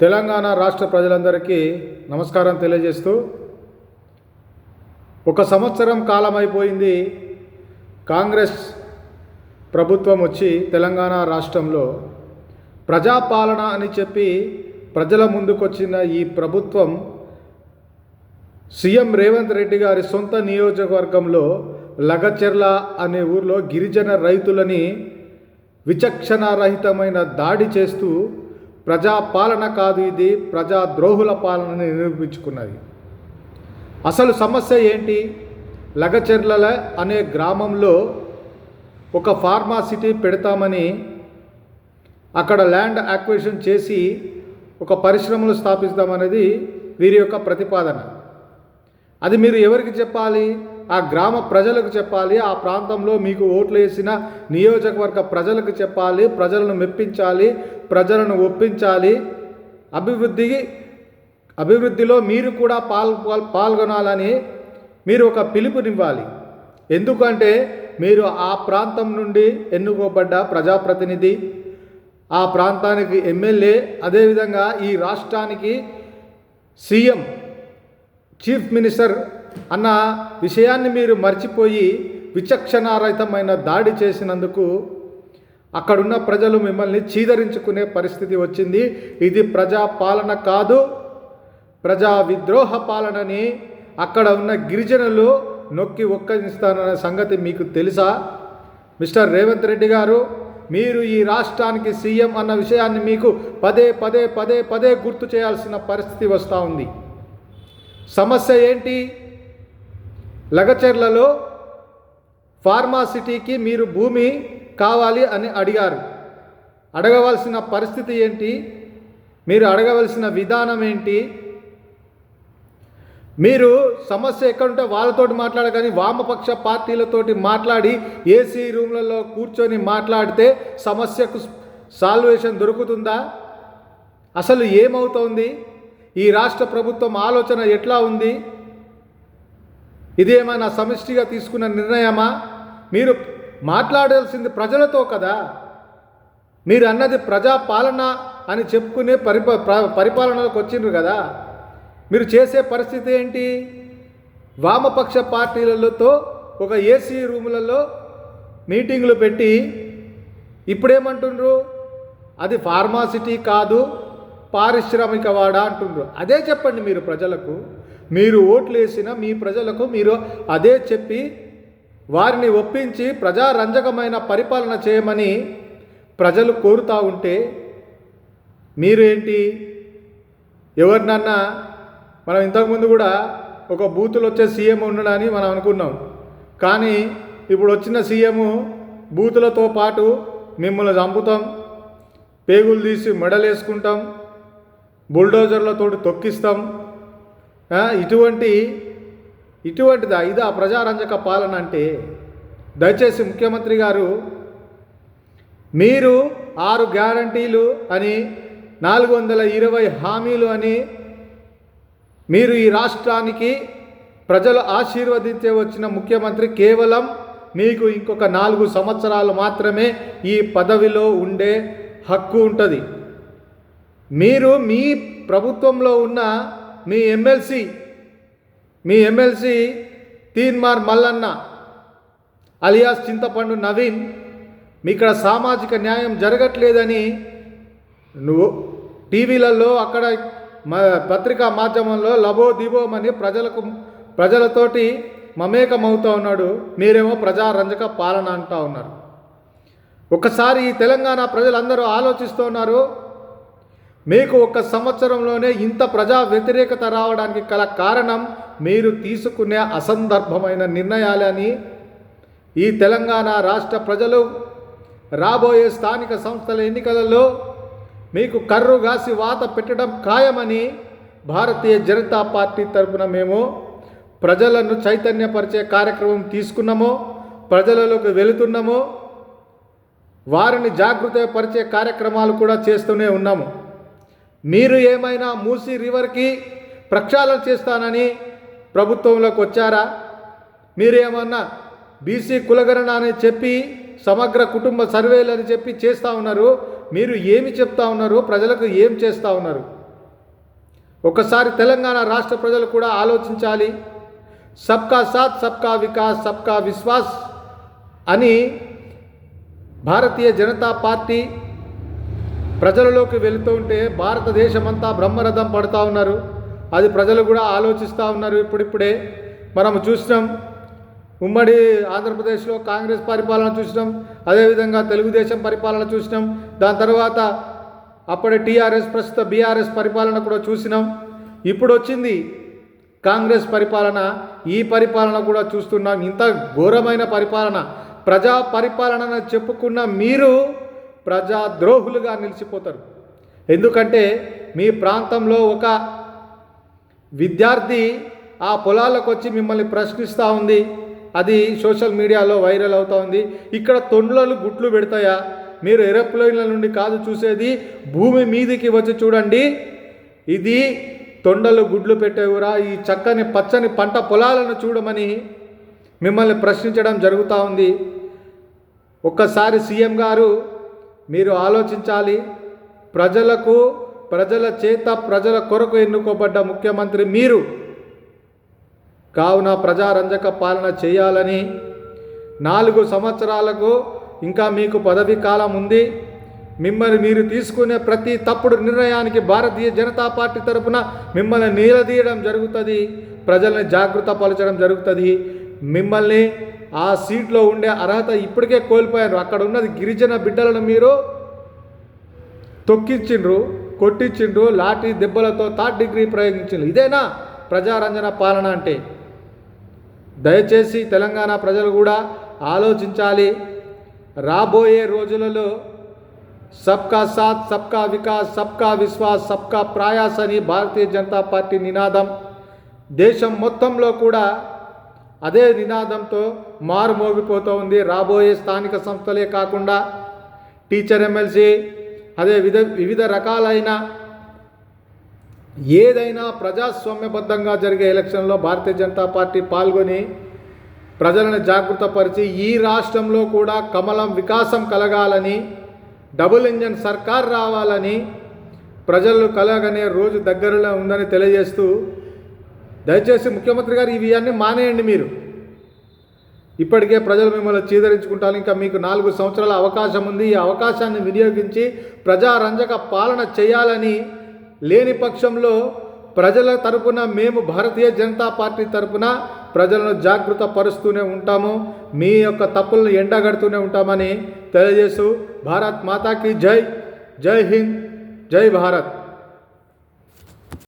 తెలంగాణ రాష్ట్ర ప్రజలందరికీ నమస్కారం తెలియజేస్తూ ఒక సంవత్సరం కాలం అయిపోయింది కాంగ్రెస్ ప్రభుత్వం వచ్చి తెలంగాణ రాష్ట్రంలో ప్రజాపాలన అని చెప్పి ప్రజల ముందుకొచ్చిన ఈ ప్రభుత్వం సీఎం రేవంత్ రెడ్డి గారి సొంత నియోజకవర్గంలో లగచెర్ల అనే ఊర్లో గిరిజన రైతులని విచక్షణారహితమైన దాడి చేస్తూ ప్రజాపాలన కాదు ఇది ప్రజా ద్రోహుల పాలనని నిరూపించుకున్నది. అసలు సమస్య ఏంటి? లగచెర్ల అనే గ్రామంలో ఒక ఫార్మాసిటీ పెడతామని అక్కడ ల్యాండ్ యాక్విజిషన్ చేసి ఒక పరిశ్రమలు స్థాపిస్తామనేది వీరి యొక్క ప్రతిపాదన. అది మీరు ఎవరికి చెప్పాలి? ఆ గ్రామ ప్రజలకు చెప్పాలి ఆ ప్రాంతంలో మీకు ఓట్లు వేసిన నియోజకవర్గ ప్రజలకు చెప్పాలి ప్రజలను మెప్పించాలి ప్రజలను ఒప్పించాలి. అభివృద్ధి అభివృద్ధిలో మీరు కూడా పాల్ పాల్గొనాలని మీరు ఒక పిలుపునివ్వాలి. ఎందుకంటే మీరు ఆ ప్రాంతం నుండి ఎన్నుకోబడ్డ ప్రజాప్రతినిధి ఆ ప్రాంతానికి ఎమ్మెల్యే అదేవిధంగా ఈ రాష్ట్రానికి సీఎం చీఫ్ మినిస్టర్ అన్న విషయాన్ని మీరు మర్చిపోయి విచక్షణారహితమైన దాడి చేసినందుకు అక్కడున్న ప్రజలు మిమ్మల్ని చీదరించుకునే పరిస్థితి వచ్చింది. ఇది ప్రజా పాలన కాదు. ప్రజా విద్రోహ పాలనని అక్కడ ఉన్న గిరిజనులు నొక్కి ఒక్కరిస్తారన్న సంగతి మీకు తెలుసా? మిస్టర్ రేవంత్ రెడ్డి గారు మీరు ఈ రాష్ట్రానికి సీఎం అన్న విషయాన్ని మీకు పదే పదే పదే పదే గుర్తు చేయాల్సిన పరిస్థితి వస్తూ ఉంది. సమస్య ఏంటి? లగచెర్లలో ఫార్మాసిటీకి మీరు భూమి కావాలి అని అడిగారు. అడగవలసిన పరిస్థితి ఏంటి? మీరు అడగవలసిన విధానం ఏంటి? మీరు సమస్య ఎక్కడుంటే వాళ్ళతోటి మాట్లాడగాని వామపక్ష పార్టీలతోటి మాట్లాడి ఏసీ రూమ్లలో కూర్చొని మాట్లాడితే సమస్యకు సాల్వేషన్ దొరుకుతుందా? అసలు ఏమవుతోంది? ఈ రాష్ట్ర ప్రభుత్వం ఆలోచన ఎట్లా ఉంది? ఇదేమైనా సమిష్టిగా తీసుకున్న నిర్ణయమా? మీరు మాట్లాడాల్సింది ప్రజలతో కదా? మీరు అన్నది ప్రజాపాలన అని చెప్పుకునే పరిప పరిపాలనలోకి వచ్చిండ్రు కదా? మీరు చేసే పరిస్థితి ఏంటి? వామపక్ష పార్టీలతో ఒక ఏసీ రూములలో మీటింగులు పెట్టి ఇప్పుడేమంటుండ్రు? అది ఫార్మాసిటీ కాదు పారిశ్రామికవాడ అంటుండ్రు. అదే చెప్పండి మీరు ప్రజలకు. మీరు ఓట్లు వేసిన మీ ప్రజలకు మీరు అదే చెప్పి వారిని ఒప్పించి ప్రజారంజకమైన పరిపాలన చేయమని ప్రజలు కోరుతూ ఉంటే మీరేంటి? ఎవరినన్నా మనం ఇంతకుముందు కూడా ఒక బూతులు వచ్చే సీఎం ఉండడని మనం అనుకున్నాం. కానీ ఇప్పుడు వచ్చిన సీఎం బూతులతో పాటు మిమ్మల్ని చంపుతాం పేగులు తీసి మెడలేసుకుంటాం బుల్డోజర్లతో తొక్కిస్తాం ఇటువంటి ఇటువంటిదా ఇదా ప్రజారంజక పాలన అంటే దయచేసి ముఖ్యమంత్రి గారు మీరు ఆరు గ్యారంటీలు అని నాలుగు వందల ఇరవై హామీలు అని మీరు ఈ రాష్ట్రానికి ప్రజలు ఆశీర్వదించే వచ్చిన ముఖ్యమంత్రి కేవలం మీకు ఇంకొక నాలుగు సంవత్సరాలు మాత్రమే ఈ పదవిలో ఉండే హక్కు ఉంటుంది. మీరు మీ ప్రభుత్వంలో ఉన్న మీ ఎమ్మెల్సీ మీ ఎమ్మెల్సీ తీన్మార్ మల్లన్న అలియాస్ చింతపండు నవీన్ మీ ఇక్కడ సామాజిక న్యాయం జరగట్లేదని నువ్వు టీవీలలో అక్కడ మ పత్రికా మాధ్యమంలో లబో దిబోమని ప్రజలకు ప్రజలతోటి మమేకమవుతూ ఉన్నాడు. మీరేమో ప్రజారంజక పాలన అంటూ ఉన్నారు. ఒకసారి ఈ తెలంగాణ ప్రజలందరూ ఆలోచిస్తున్నారు మీకు ఒక సంవత్సరంలోనే ఇంత ప్రజా వ్యతిరేకత రావడానికి గల కారణం మీరు తీసుకునే అసందర్భమైన నిర్ణయాలని ఈ తెలంగాణ రాష్ట్ర ప్రజలు రాబోయే స్థానిక సంస్థల ఎన్నికలలో మీకు కర్రు గాసి వాత పెట్టడం ఖాయమని భారతీయ జనతా పార్టీ తరపున మేము ప్రజలను చైతన్యపరిచే కార్యక్రమం తీసుకున్నామో ప్రజలలోకి వెళుతున్నామో వారిని జాగృతపరిచే కార్యక్రమాలు కూడా చేస్తూనే ఉన్నాము. మీరు ఏమైనా మూసీ రివర్కి ప్రక్షాళన చేస్తానని ప్రభుత్వంలోకి వచ్చారా? మీరేమన్నా బీసీ కులగణన అని చెప్పి సమగ్ర కుటుంబ సర్వేలు అని చెప్పి చేస్తూ ఉన్నారు? మీరు ఏమి చెప్తా ఉన్నారు? ప్రజలకు ఏం చేస్తూ ఉన్నారు? ఒకసారి తెలంగాణ రాష్ట్ర ప్రజలు కూడా ఆలోచించాలి. సబ్కా సాత్ సబ్కా వికాస్ సబ్కా విశ్వాస్ అని భారతీయ జనతా పార్టీ ప్రజలలోకి వెళుతూ ఉంటే భారతదేశమంతా బ్రహ్మరథం పడుతూ ఉన్నారు. అది ప్రజలు కూడా ఆలోచిస్తూ ఉన్నారు ఇప్పుడిప్పుడే. మనం చూసినాం ఉమ్మడి ఆంధ్రప్రదేశ్లో కాంగ్రెస్ పరిపాలన చూసినాం అదేవిధంగా తెలుగుదేశం పరిపాలన చూసినాం. దాని తర్వాత అప్పటి టీఆర్ఎస్ ప్రస్తుత బీఆర్ఎస్ పరిపాలన కూడా చూసినాం. ఇప్పుడు వచ్చింది కాంగ్రెస్ పరిపాలన. ఈ పరిపాలన కూడా చూస్తున్నాం. ఇంత ఘోరమైన పరిపాలన. ప్రజా పరిపాలన చెప్పుకున్న మీరు ప్రజాద్రోహులుగా నిలిచిపోతారు. ఎందుకంటే మీ ప్రాంతంలో ఒక విద్యార్థి ఆ పొలాలకు వచ్చి మిమ్మల్ని ప్రశ్నిస్తూ ఉంది. అది సోషల్ మీడియాలో వైరల్ అవుతూ ఉంది. ఇక్కడ తొండ్లలు గుట్లు పెడతాయా? మీరు ఏరోప్లేన్ల నుండి కాదు చూసేది. భూమి మీదికి వచ్చి చూడండి. ఇది తొండలు గుడ్లు పెట్టేవురా? ఈ చక్కని పచ్చని పంట పొలాలను చూడమని మిమ్మల్ని ప్రశ్నించడం జరుగుతూ ఉంది. ఒక్కసారి సీఎం గారు మీరు ఆలోచించాలి. ప్రజలకు ప్రజల చేత ప్రజల కొరకు ఎన్నుకోబడ్డ ముఖ్యమంత్రి మీరు. కావున ప్రజారంజక పాలన చేయాలని నాలుగు సంవత్సరాలకు ఇంకా మీకు పదవి కాలం ఉంది. మిమ్మల్ని మీరు తీసుకునే ప్రతి తప్పుడు నిర్ణయానికి భారతీయ జనతా పార్టీ తరపున మిమ్మల్ని నిలదీయడం జరుగుతుంది. ప్రజల్ని జాగృత జరుగుతుంది. మిమ్మల్ని ఆ సీట్లో ఉండే అర్హత ఇప్పటికే కోల్పోయారు. అక్కడ ఉన్నది గిరిజన బిడ్డలను మీరు తొక్కించిండ్రు కొట్టించిండ్రు లాఠీ దెబ్బలతో థర్డ్ డిగ్రీ ప్రయోగించిండ్రు. ఇదేనా ప్రజారంజన పాలన అంటే? దయచేసి తెలంగాణ ప్రజలు కూడా ఆలోచించాలి. రాబోయే రోజులలో సబ్కా సాత్ సబ్కా వికాస్ సబ్కా విశ్వాస్ సబ్కా ప్రయాస్ అని భారతీయ జనతా పార్టీ నినాదం. దేశం మొత్తంలో కూడా అదే నినాదంతో మారుమోగిపోతూ ఉంది. రాబోయే స్థానిక సంస్థలే కాకుండా టీచర్ ఎమ్మెల్సీ అదే విధ వివిధ రకాలైన ఏదైనా ప్రజాస్వామ్యబద్ధంగా జరిగే ఎలక్షన్లో భారతీయ జనతా పార్టీ పాల్గొని ప్రజలను జాగృతపరిచి ఈ రాష్ట్రంలో కూడా కమలం వికాసం కలగాలని డబుల్ ఇంజన్ సర్కార్ రావాలని ప్రజలు కలగనే రోజు దగ్గరలో ఉందని తెలియజేస్తూ దయచేసి ముఖ్యమంత్రి గారు ఇవి అన్నీ మానేయండి మీరు. ఇప్పటికే ప్రజలు మిమ్మల్ని చీదరించుకుంటారు. ఇంకా మీకు నాలుగు సంవత్సరాల అవకాశం ఉంది. ఈ అవకాశాన్ని వినియోగించి ప్రజారంజక పాలన చేయాలని లేని పక్షంలో ప్రజల తరపున మేము భారతీయ జనతా పార్టీ తరపున ప్రజలను జాగృత పరుస్తూనే ఉంటాము. మీ యొక్క తప్పులను ఎండగడుతూనే ఉంటామని తెలియజేస్తూ భారత్ మాతాకి జై. జై హింద్. జై భారత్.